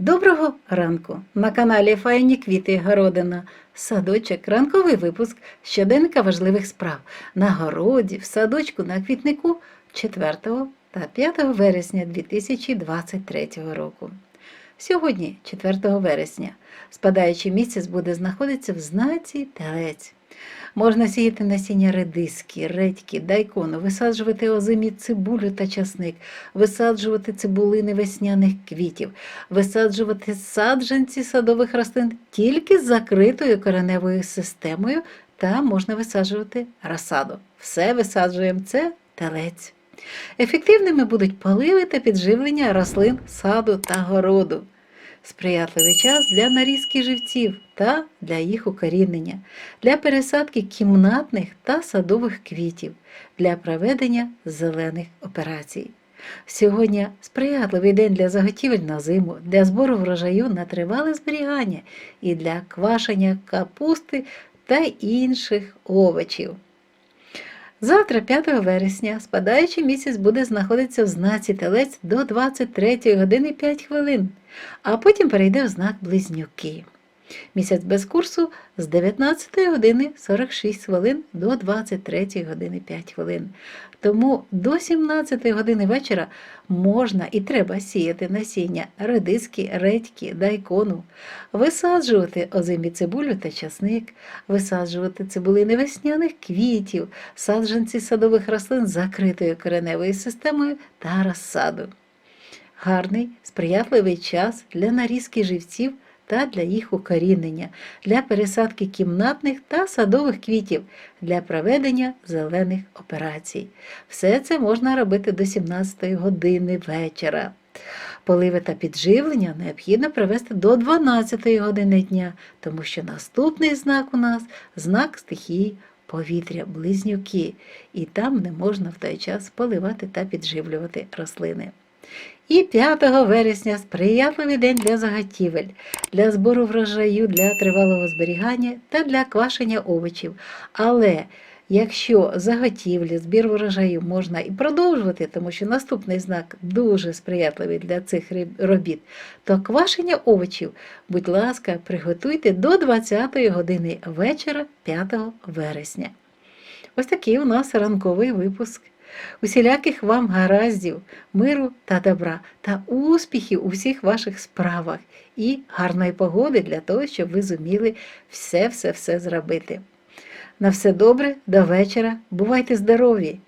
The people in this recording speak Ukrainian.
Доброго ранку! На каналі Файні Квіти Городина. Садочок, ранковий випуск щоденника важливих справ на городі, в садочку на квітнику 4 та 5 вересня 2023 року. Сьогодні, 4 вересня, спадаючий місяць буде знаходитися в знаці Телець. Можна сіяти насіння редиски, редьки, дайкону, висаджувати озимі цибулю та часник, висаджувати цибулини весняних квітів, висаджувати саджанці садових рослин тільки з закритою кореневою системою, та можна висаджувати розсаду. Все висаджуємо це телець. Ефективними будуть поливи та підживлення рослин саду та городу. Сприятливий час для нарізки живців та для їх укорінення, для пересадки кімнатних та садових квітів, для проведення зелених операцій. Сьогодні сприятливий день для заготівель на зиму, для збору врожаю на тривале зберігання і для квашення капусти та інших овочів. Завтра, 5 вересня, спадаючий місяць буде знаходитися в знаці телець до 23 години 5 хвилин, а потім перейде в знак близнюки. Місяць без курсу з 19 години 46 хвилин до 23 години 5 хвилин. Тому до 17 години вечора можна і треба сіяти насіння редиски, редьки, дайкону, висаджувати озимі цибулю та часник, висаджувати цибулини весняних квітів, саджанці садових рослин з закритою кореневою системою та розсаду. Гарний, сприятливий час для нарізки живців та для їх укорінення, для пересадки кімнатних та садових квітів, для проведення зелених операцій. Все це можна робити до 17 години вечора. Поливи та підживлення необхідно провести до 12 години дня, тому що наступний знак у нас знак стихії повітря, близнюки, і там не можна в той час поливати та підживлювати рослини. І 5 вересня сприятливий день для заготівель, для збору врожаю, для тривалого зберігання та для квашення овочів. Але якщо заготівлі, збір врожаю можна і продовжувати, тому що наступний знак дуже сприятливий для цих робіт, то квашення овочів, будь ласка, приготуйте до 20 години вечора 5 вересня. Ось такий у нас ранковий випуск. Усіляких вам гараздів, миру та добра та успіхів у всіх ваших справах і гарної погоди для того, щоб ви зуміли все-все-все зробити. На все добре, до вечора. Бувайте здорові!